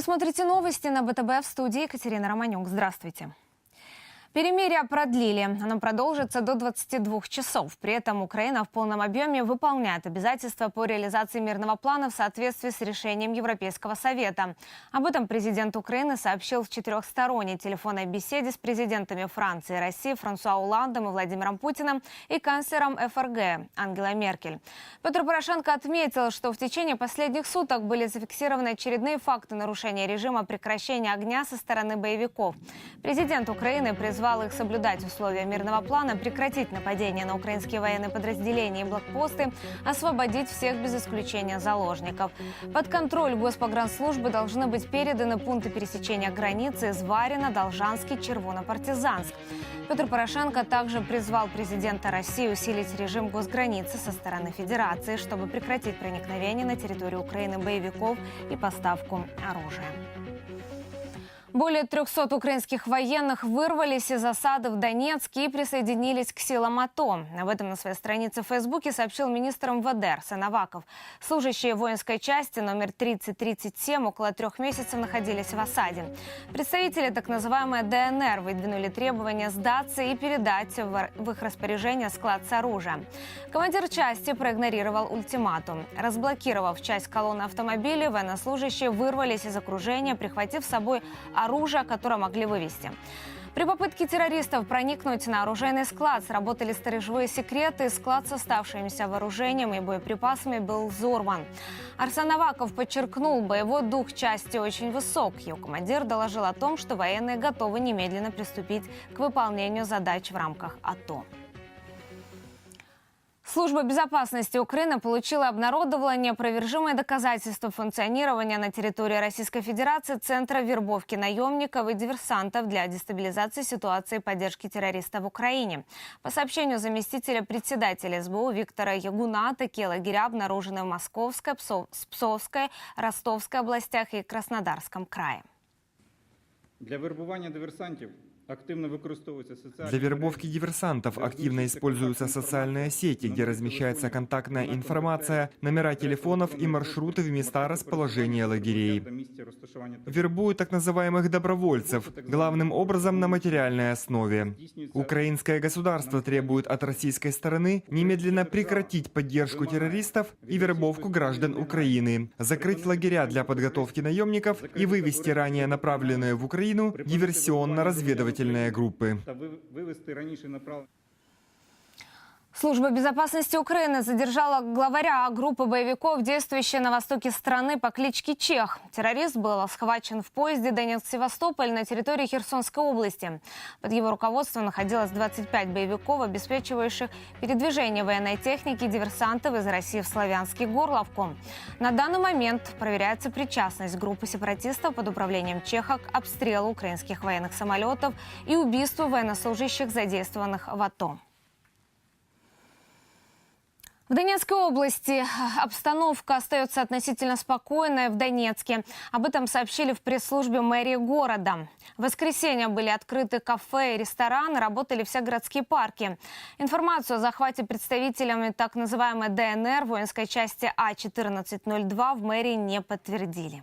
Вы смотрите новости на БТБ в студии Екатерина Романюк. Здравствуйте. Перемирие продлили. Оно продолжится до 22 часов. При этом Украина в полном объеме выполняет обязательства по реализации мирного плана в соответствии с решением Европейского совета. Об этом президент Украины сообщил в четырехсторонней телефонной беседе с президентами Франции и России Франсуа Уландом и Владимиром Путиным и канцлером ФРГ Ангела Меркель. Петр Порошенко отметил, что в течение последних суток были зафиксированы очередные факты нарушения режима прекращения огня со стороны боевиков. Президент Украины призвал призвал их соблюдать условия мирного плана, прекратить нападения на украинские военные подразделения и блокпосты, освободить всех без исключения заложников. Под контроль Госпогранслужбы должны быть переданы пункты пересечения границы Зварина, Должанский, Червоно-Партизанск. Петр Порошенко также призвал президента России усилить режим госграницы со стороны Федерации, чтобы прекратить проникновение на территорию Украины боевиков и поставку оружия. Более 300 украинских военных вырвались из засады в Донецке и присоединились к силам АТО. Об этом на своей странице в Фейсбуке сообщил министр МВД Арсен Аваков. Служащие воинской части номер 3037 около трех месяцев находились в осаде. Представители так называемой ДНР выдвинули требования сдаться и передать в их распоряжение склад с оружием. Командир части проигнорировал ультиматум. Разблокировав часть колонны автомобилей, военнослужащие вырвались из окружения, прихватив с собой оружия, которое могли вывести. При попытке террористов проникнуть на оружейный склад сработали сторожевые секреты. Склад с оставшимся вооружением и боеприпасами был взорван. Арсен Аваков подчеркнул, боевой дух части очень высок. Его командир доложил о том, что военные готовы немедленно приступить к выполнению задач в рамках АТО. Служба безопасности Украины получила обнародование опровержимое доказательства функционирования на территории Российской Федерации Центра вербовки наемников и диверсантов для дестабилизации ситуации и поддержки террористов в Украине. По сообщению заместителя председателя СБУ Виктора Ягуна, такие лагеря обнаружены в Московской, Псовской, Ростовской областях и Краснодарском крае. Для вербування диверсантів активно використовуються соціальні Для вербовки диверсантов активно используются социальные сети, где размещается контактная информация, номера телефонов и маршруты в места расположения лагерей. Вербуют так называемых добровольцев, главным образом на материальной основе. Украинское государство требует от российской стороны немедленно прекратить поддержку террористов и вербовку граждан Украины, закрыть лагеря для подготовки наемников и вывести ранее направленные в Украину диверсионно-разведывательные группы. Служба безопасности Украины задержала главаря группы боевиков, действующей на востоке страны по кличке Чех. Террорист был схвачен в поезде Донецк-Севастополь на территории Херсонской области. Под его руководством находилось 25 боевиков, обеспечивающих передвижение военной техники диверсантов из России в Славянский Горловку. На данный момент проверяется причастность группы сепаратистов под управлением Чеха к обстрелу украинских военных самолетов и убийству военнослужащих, задействованных в АТО. В Донецкой области обстановка остается относительно спокойной в Донецке. Об этом сообщили в пресс-службе мэрии города. В воскресенье были открыты кафе и рестораны, работали все городские парки. Информацию о захвате представителями так называемой ДНР воинской части А-1402 в мэрии не подтвердили.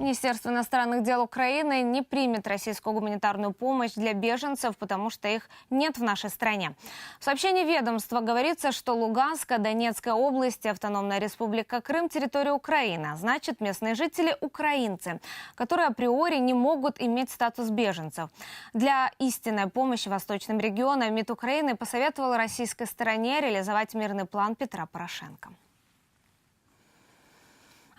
Министерство иностранных дел Украины не примет российскую гуманитарную помощь для беженцев, потому что их нет в нашей стране. В сообщении ведомства говорится, что Луганская, Донецкая области, Автономная Республика Крым – территория Украины, значит местные жители – украинцы, которые априори не могут иметь статус беженцев. Для истинной помощи восточным регионам МИД Украины посоветовал российской стороне реализовать мирный план Петра Порошенко.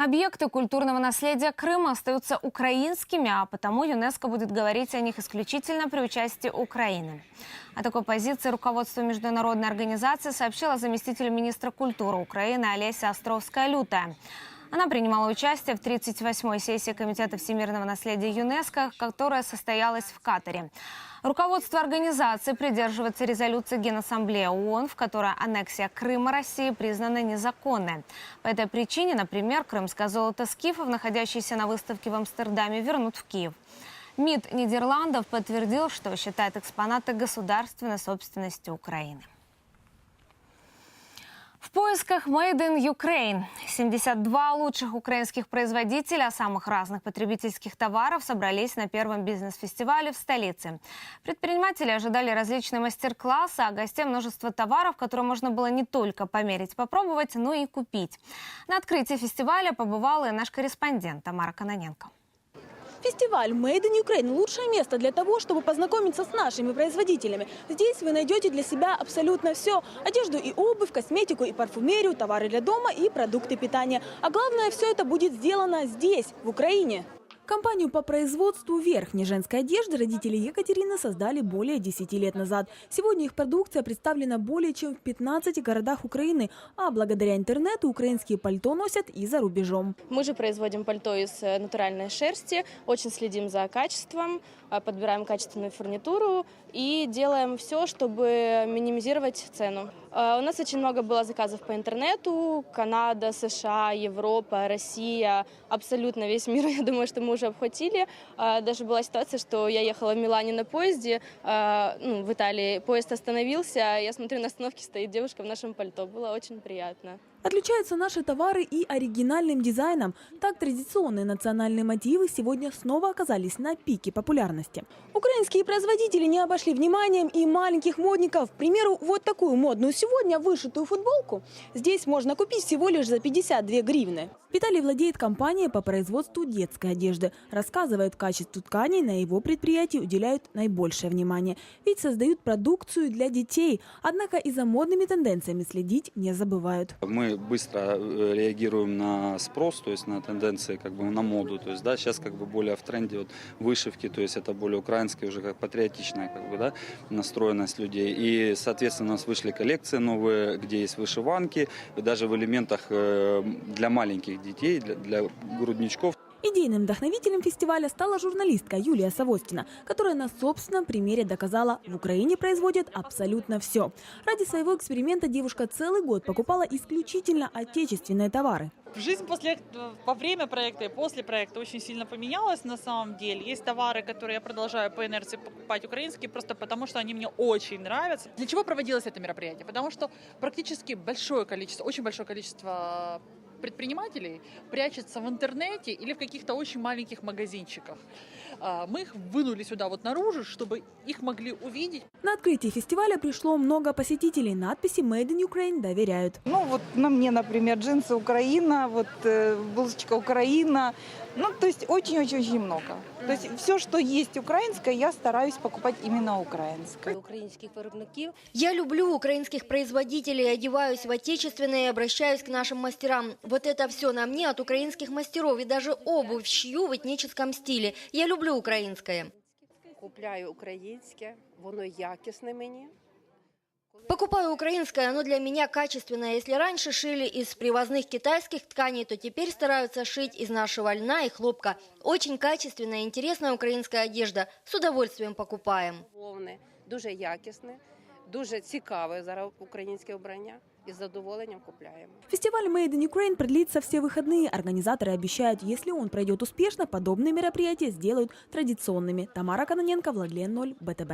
Объекты культурного наследия Крыма остаются украинскими, а потому ЮНЕСКО будет говорить о них исключительно при участии Украины. О такой позиции руководство международной организации сообщила заместитель министра культуры Украины Олеся Островская-Лютая. Она принимала участие в 38-й сессии Комитета всемирного наследия ЮНЕСКО, которая состоялась в Катаре. Руководство организации придерживается резолюции Генассамблеи ООН, в которой аннексия Крыма России признана незаконной. По этой причине, например, крымское золото скифов, находящееся на выставке в Амстердаме, вернут в Киев. МИД Нидерландов подтвердил, что считает экспонаты государственной собственностью Украины. В поисках Made in Ukraine 72 лучших украинских производителя самых разных потребительских товаров собрались на первом бизнес-фестивале в столице. Предприниматели ожидали различные мастер-классы, а гостям множество товаров, которые можно было не только померить, попробовать, но и купить. На открытии фестиваля побывал и наш корреспондент Тамара Каноненко. Фестиваль Made in Ukraine – лучшее место для того, чтобы познакомиться с нашими производителями. Здесь вы найдете для себя абсолютно все – одежду и обувь, косметику и парфюмерию, товары для дома и продукты питания. А главное, все это будет сделано здесь, в Украине. Компанию по производству верхней женской одежды родители Екатерины создали более 10 лет назад. Сегодня их продукция представлена более чем в 15 городах Украины, а благодаря интернету украинские пальто носят и за рубежом. Мы же производим пальто из э, натуральной шерсти, очень следим за качеством, э, подбираем качественную фурнитуру и делаем все, чтобы минимизировать цену. Э, У нас очень много было заказов по интернету. Канада, США, Европа, Россия, абсолютно весь мир. Я думаю, что мы уже обхватили. Э, Даже была ситуация, что я ехала в Милане на поезде, э, ну, в Италии. Поезд остановился, я смотрю, на остановке стоит девушка в нашем пальто. Было очень приятно. Отличаются наши товары и оригинальным дизайном. Так традиционные национальные мотивы сегодня снова оказались на пике популярности. Украинские производители не обошли вниманием и маленьких модников. К примеру, вот такую модную сегодня вышитую футболку здесь можно купить всего лишь за 52 гривны. Виталий владеет компанией по производству детской одежды. Рассказывает, качеству тканей на его предприятии уделяют наибольшее внимание. Ведь создают продукцию для детей. Однако и за модными тенденциями следить не забывают. Мы быстро э, реагируем на спрос, то есть на тенденции, как бы на моду. То есть, да, сейчас как бы более в тренде вот вышивки, то есть это более украинская, уже как патриотичная как бы, да, настроенность людей. И, соответственно, у нас вышли коллекции новые, где есть вышиванки, даже в элементах э, для маленьких детей, для, для грудничков. Идейным вдохновителем фестиваля стала журналистка Юлия Савостина, которая на собственном примере доказала, в Украине производят абсолютно все. Ради своего эксперимента девушка целый год покупала исключительно отечественные товары. Жизнь после, во время проекта и после проекта очень сильно поменялась на самом деле. Есть товары, которые я продолжаю по инерции покупать украинские, просто потому что они мне очень нравятся. Для чего проводилось это мероприятие? Потому что практически большое количество, очень большое количество предпринимателей прячется в интернете или в каких-то очень маленьких магазинчиках. А, Мы их вынули сюда вот наружу, чтобы их могли увидеть. На открытие фестиваля пришло много посетителей. Надписи «Made in Ukraine» доверяют. Ну вот на мне, например, джинсы Украина, вот э, булочка Украина. Ну, то есть очень-очень-очень много. То есть все, что есть украинское, я стараюсь покупать именно украинское. українських виробників. Я люблю украинских производителей, одеваюсь в отечественное и обращаюсь к нашим мастерам. Вот это все на мне от украинских мастеров и даже обувь шью в этническом стиле. Я люблю украинское. Купляю українське, воно якісне мені. Покупаю украинское, оно для меня качественное. Если раньше шили из привозных китайских тканей, то теперь стараются шить из нашего льна и хлопка. Очень качественная, интересная украинская одежда. С удовольствием покупаем. Вовне дуже якісне, дуже цікаве зараз українське обрання і з задоволенням купляємо. Фестиваль «Made in Ukraine» продлится все выходные. Организаторы обещают, если он пройдет успешно, подобные мероприятия сделают традиционными. Тамара Каноненко, Владлен 0, БТБ.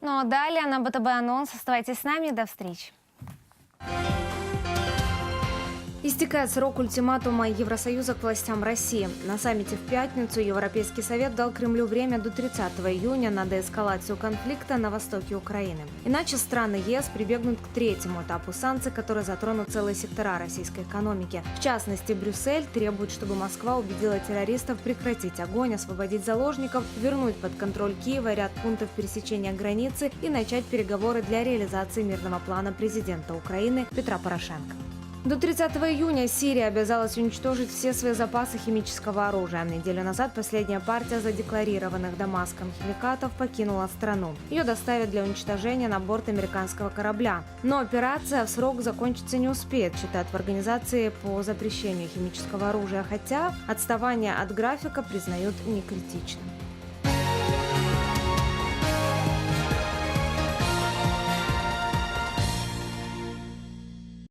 Ну а далее на БТБ анонс. Оставайтесь с нами. До встречи. Истекает срок ультиматума Евросоюза к властям России. На саммите в пятницу Европейский совет дал Кремлю время до 30 июня на деэскалацию конфликта на востоке Украины. Иначе страны ЕС прибегнут к третьему этапу санкций, которые затронут целые сектора российской экономики. В частности, Брюссель требует, чтобы Москва убедила террористов прекратить огонь, освободить заложников, вернуть под контроль Киева ряд пунктов пересечения границы и начать переговоры для реализации мирного плана президента Украины Петра Порошенко. До 30 июня Сирия обязалась уничтожить все свои запасы химического оружия. Неделю назад последняя партия задекларированных Дамаском химикатов покинула страну. Ее доставят для уничтожения на борт американского корабля. Но операция в срок закончиться не успеет, считают в организации по запрещению химического оружия, хотя отставание от графика признают некритичным.